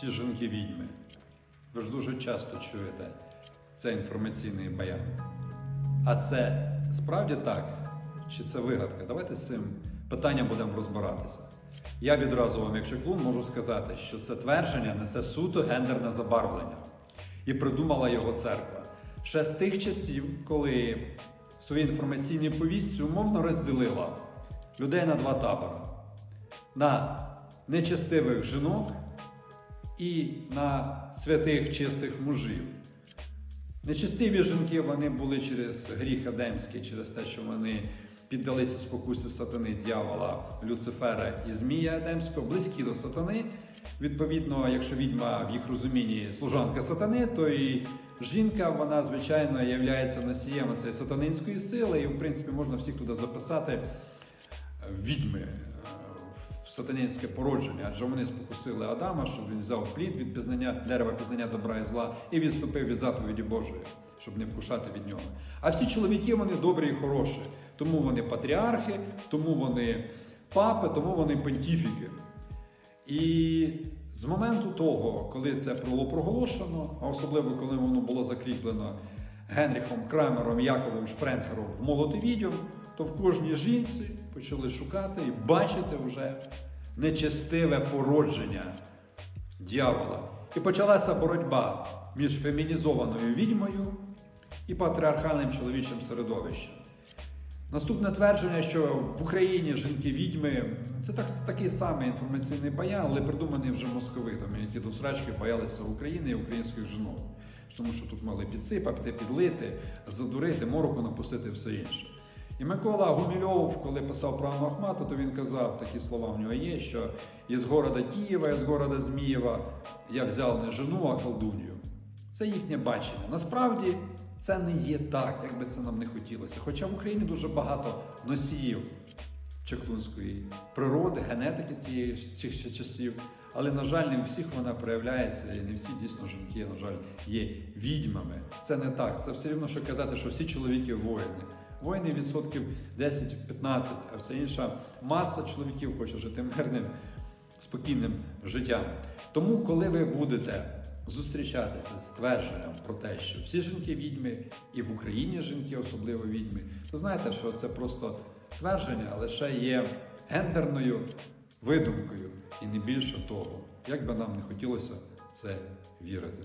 всі жінки відьми. Ви ж дуже часто чуєте цей інформаційний баян. А це справді так? Чи це вигадка? Давайте з цим питанням будемо розбиратися. Я відразу вам, як чеклун, можу сказати, що це твердження несе суто гендерне забарвлення. І придумала його церква. Ще з тих часів, коли в своїй інформаційній повістці умовно розділила людей на два табори: на нечестивих жінок і на святих чистих мужів. Нечестиві жінки вони були через гріх Адемський, через те, що вони піддалися спокусі сатани, дьявола, Люцифера і Змія Адемського, близькі до сатани. Відповідно, якщо відьма в їх розумінні служанка сатани, то і жінка, вона, звичайно, є носієм цієї сатанинської сили, і, в принципі, можна всіх туди записати відьми сатанинське породження, адже вони спокусили Адама, щоб він взяв плід від пізнання дерева пізнання добра і зла і відступив від заповіді Божої, щоб не вкушати від нього. А всі чоловіки вони добрі і хороші, тому вони патріархи, тому вони папи, тому вони понтіфіки. І з моменту того, коли це було проголошено, а особливо коли воно було закріплено Генріхом Крамером, Яковом Шпренхером в молоті відьом, то в кожній жінці почали шукати і бачити вже нечестиве породження дьявола. І почалася боротьба між фемінізованою відьмою і патріархальним чоловічим середовищем. Наступне твердження, що в Україні жінки-відьми це так, такий самий інформаційний баян, але придуманий вже московитами, які до срачки боялися України і українських жінок. Тому що тут мали підсипати, підлити, задурити, мороку напустити все інше. І Микола Гумільов, коли писав про Анну Ахмату, то він казав, такі слова в нього є, що із города Києва, із города Змієва я взяв не жену, а колдунью. Це їхнє бачення. Насправді це не є так, як би це нам не хотілося. Хоча в Україні дуже багато носіїв чеклунської природи, генетики тієї цих ще часів. Але, на жаль, не у всіх вона проявляється, і не всі дійсно жінки, на жаль, є відьмами. Це не так. Це все рівно, що казати, що всі чоловіки воїни. Воїни відсотків 10-15, а вся інша маса чоловіків хоче жити мирним, спокійним життям. Тому, коли ви будете зустрічатися з твердженням про те, що всі жінки відьми, і в Україні жінки особливо відьми, то знаєте, що це просто твердження, лише є гендерною видумкою і не більше того, як би нам не хотілося в це вірити.